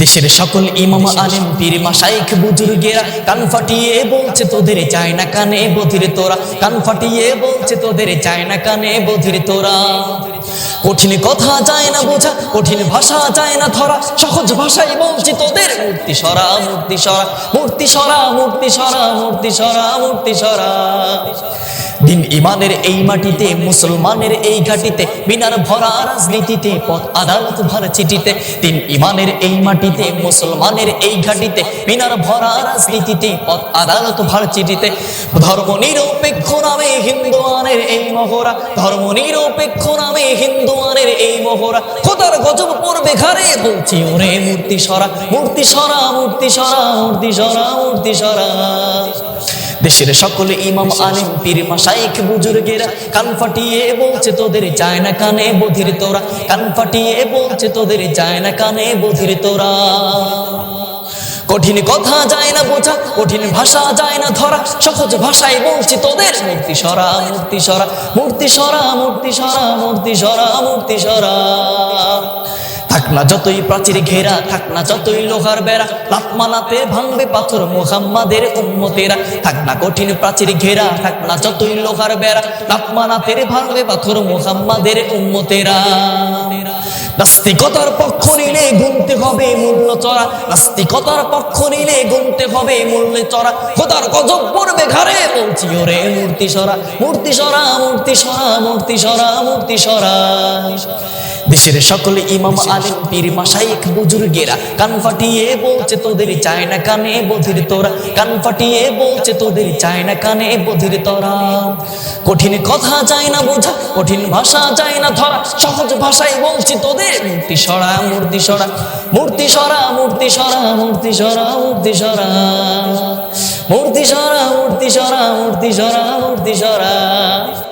দেশের সকল ইমাম আলেম, পীর মাসাইক বুজুর্গেরা কান ফাটিয়ে বলছে, তোদের চায় না কানে বধির তোরা। কান ফাটিয়ে বলছে, তোদের চায় না কানে বধির তোরা। কঠিন কথা যায় না বোঝা, কঠিন ভাষা যায় না ধরা। সহজ ভাষায় বলছি, তোদের মূর্তি সরা মূর্তি সরা। মূর্তি সরা মূর্তি সরা মূর্তি সরা মূর্তি সরা। দিন ইমানের এই মাটিতে, মুসলমানের এই ঘাটিতে বিনার ভরা রাজনীতিতে, পথ আদালত ভর চিঠিতে, দিন ইমানের এই মাটিতে, মুসলমানের এই ঘাটিতে বিনার ভরা রাজনীতিতে, পথ আদালত ভর চিঠিতে। ধর্ম নিরপেক্ষ নামে হিন্দুয়ানের এই মহড়া, ধর্ম নিরপেক্ষ নামে হিন্দুয়ানের এই মহড়া। খোদার গজব পড়বে ঘরে বলছি ওরে মূর্তি সরা মূর্তি সরা মূর্তি সরা মূর্তি সরা মূর্তি সরা। দেশের সকলে ইমাম আলেম পীর মাসাইক বুজুর্গেরা কান ফাটিয়ে বলছে তোদের চায় না কানে বধির তোরা। কান ফাটিয়ে বলছে তোদের চায় না কানে বধির তোরা। কঠিন কথা যায় না বোঝা কঠিন ভাষা যায় না ধরা। সহজ ভাষায় বলছি তোদের মূর্তি সরা মূর্তি সরা মূর্তি সরা মূর্তি সরা মূর্তি সরা মূর্তি সরা। থাক যতই প্রাচীর ঘেরা, থাক না যতই লোহার বেড়া লাত মালাতে ভাঙবে পাথর মোহাম্মাদের উম্মতেরা। থাক না কঠিন প্রাচীর ঘেরা, থাক না যতই লোহার বেড়া লাত মালাতে ভাঙবে পাথর মোহাম্মাদের উম্মতেরা। নাস্তিকতার পক্ষ নিলে গুনতে হবে মূল্য চড়া, নাস্তিকতার পক্ষ নিলে গুনতে হবে মূল্য চড়া। খোদার গজব পড়বে ঘরে বলছি ওরে মূর্তি সরা মূর্তি সরা মূর্তি সরা মূর্তি সরা মূর্তি সরা। দেশের সকল ইমাম আলেম, পীর মাসাইক বুজুর্গেরা কান ফাটিয়ে বলছে, তোদের চায় না কানে বধির তোরা। কান ফাটিয়ে বলছে, তোদের চায় না কানে বধির তোরা। কঠিন কথা যায় না বোঝা, কঠিন ভাষা যায় না ধরা। সহজ ভাষায় বলছি, তোদের মূর্তি সরা মূর্তি সরা। মূর্তি সরা মূর্তি সরা মূর্তি সরা মূর্তি সরা। মূর্তি সরা মূর্তি সরা মূর্তি সরা মূর্তি সরা।